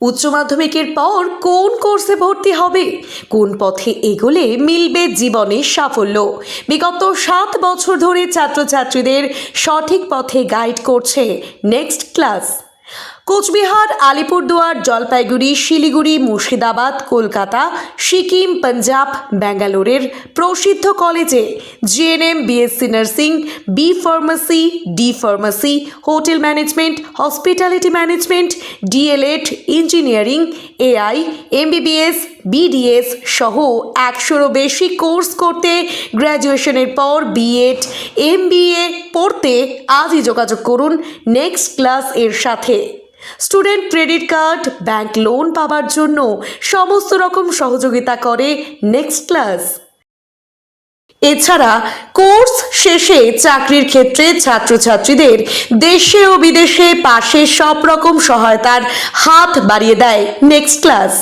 উচ্চ মাধ্যমিকের পর কোন কোর্সে ভর্তি হবে? কোন পথে এগোলে মিলবে জীবনের সাফল্য? বিগত সাত বছর ধরে ছাত্রছাত্রীদের সঠিক পথে গাইড করছে নেক্সট ক্লাস কোচবিহার, আলিপুরদুয়ার, জলপাইগুড়ি, শিলিগুড়ি, মুর্শিদাবাদ, কলকাতা, সিকিম, পাঞ্জাব, ব্যাঙ্গালোরের প্রসিদ্ধ কলেজে GNM BSc nursing B pharmacy D pharmacy, hotel management, hospitality management DElEd engineering AI MBBS BDS সহ একশোরও বেশি কোর্স করতে গ্র্যাজুয়েশনের পর বিএড এমবিএ পড়তে আজই যোগাযোগ করুন নেক্সট ক্লাস এর সাথে। Student credit card bank loan পাওয়ার জন্য সমস্ত রকম সহযোগিতা করে নেক্সট ক্লাস এছাড়া কোর্স শেষে চাকরির ক্ষেত্রে ছাত্রছাত্রীদের দেশে ও বিদেশে পাশে সব রকম সহায়তার হাত বাড়িয়ে দেয় নেক্সট ক্লাস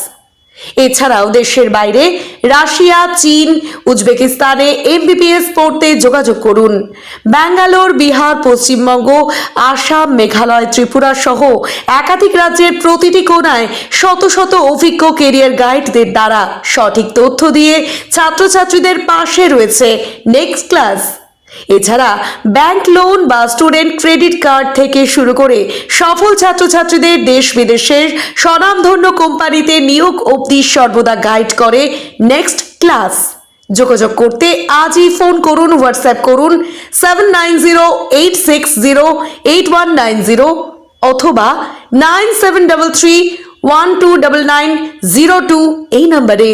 এছাড়াও দেশের বাইরে রাশিয়া, চীন, উজবেকিস্তানে এমবিবিএস পড়তে যোগাযোগ করুন। ব্যাঙ্গালোর, বিহার, পশ্চিমবঙ্গ, আসাম, মেঘালয়, ত্রিপুরা সহ একাধিক রাজ্যের প্রতিটি কোনায় শত শত অভিজ্ঞ কেরিয়ার গাইডদের দ্বারা সঠিক তথ্য দিয়ে ছাত্রছাত্রীদের পাশে রয়েছে নেক্সট ক্লাস এছাড়া ব্যাংক লোন বা স্টুডেন্ট ক্রেডিট কার্ড থেকে শুরু করে সফল ছাত্রছাত্রীদের দেশ বিদেশের স্বনামধন্য কোম্পানিতে নিয়োগ অবধি সর্বদা গাইড করে নেক্সট ক্লাস যোগাযোগ করতে আজই ফোন করুন হোয়াটসঅ্যাপ করুন seven nine zero eight six zero eight one nine zero অথবা nine seven double three one two double nine zero two এই নম্বরে